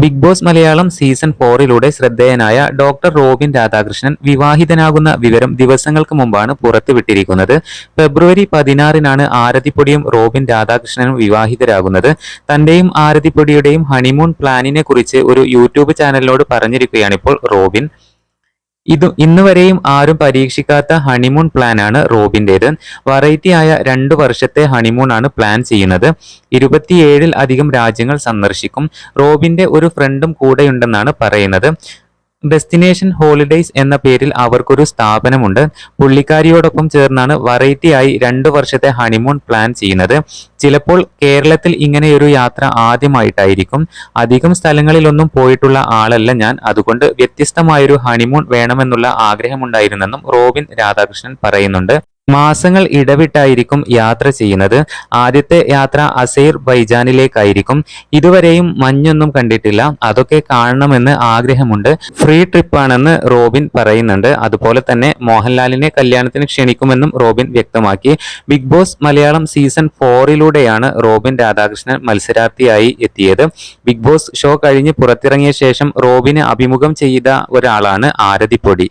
Big boss Malayalam season ഫോറിലൂടെ ശ്രദ്ധേയനായ doctor Robin Radhakrishnan വിവാഹിതനാകുന്ന വിവരം ദിവസങ്ങൾക്ക് മുമ്പാണ് പുറത്തുവിട്ടിരിക്കുന്നത്. ഫെബ്രുവരി പതിനാറിനാണ് ആരതിപ്പൊടിയും റോബിൻ രാധാകൃഷ്ണനും വിവാഹിതരാകുന്നത്. തന്റെയും ആരതിപ്പൊടിയുടെയും ഹണിമൂൺ പ്ലാനിനെ കുറിച്ച് ഒരു യൂട്യൂബ് ചാനലിനോട് പറഞ്ഞിരിക്കുകയാണിപ്പോൾ റോബിൻ. ഇത് ഇന്ന് വരെയും ആരും പരീക്ഷിക്കാത്ത ഹണിമൂൺ പ്ലാനാണ് റോബിന്റേത്. വെറൈറ്റി ആയ രണ്ട് വർഷത്തെ ഹണിമൂൺ ആണ് പ്ലാൻ ചെയ്യുന്നത്. ഇരുപത്തിയേഴിൽ അധികം രാജ്യങ്ങൾ സന്ദർശിക്കും. റോബിന്റെ ഒരു ഫ്രണ്ടും കൂടെയുണ്ടെന്നാണ് പറയുന്നത്. ഡെസ്റ്റിനേഷൻ ഹോളിഡേയ്സ് എന്ന പേരിൽ അവർക്കൊരു സ്ഥാപനമുണ്ട്. പുള്ളിക്കാരിയോടൊപ്പം ചേർന്നാണ് വെറൈറ്റി ആയി രണ്ടു വർഷത്തെ ഹണിമൂൺ പ്ലാൻ ചെയ്യുന്നത്. ചിലപ്പോൾ കേരളത്തിൽ ഇങ്ങനെയൊരു യാത്ര ആദ്യമായിട്ടായിരിക്കും. അധികം സ്ഥലങ്ങളിലൊന്നും പോയിട്ടുള്ള ആളല്ല ഞാൻ. അതുകൊണ്ട് വ്യത്യസ്തമായൊരു ഹണിമൂൺ വേണമെന്നുള്ള ആഗ്രഹമുണ്ടായിരുന്നെന്നും റോബിൻ രാധാകൃഷ്ണൻ പറയുന്നുണ്ട്. മാസങ്ങൾ ഇടവിട്ടായിരിക്കും യാത്ര ചെയ്യുന്നത്. ആദ്യത്തെ യാത്ര അസൈർ ബൈജാനിലേക്കായിരിക്കും. ഇതുവരെയും മഞ്ഞൊന്നും കണ്ടിട്ടില്ല. അതൊക്കെ കാണണമെന്ന് ആഗ്രഹമുണ്ട്. ഫ്രീ ട്രിപ്പാണെന്ന് റോബിൻ പറയുന്നുണ്ട്. അതുപോലെ തന്നെ മോഹൻലാലിനെ കല്യാണത്തിന് ക്ഷണിക്കുമെന്നും റോബിൻ വ്യക്തമാക്കി. ബിഗ് ബോസ് മലയാളം സീസൺ ഫോറിലൂടെയാണ് റോബിൻ രാധാകൃഷ്ണൻ മത്സരാർത്ഥിയായി എത്തിയത്. ബിഗ് ബോസ് ഷോ കഴിഞ്ഞ് പുറത്തിറങ്ങിയ ശേഷം റോബിനെ അഭിമുഖം ചെയ്ത ഒരാളാണ് ആരതിപ്പൊടി.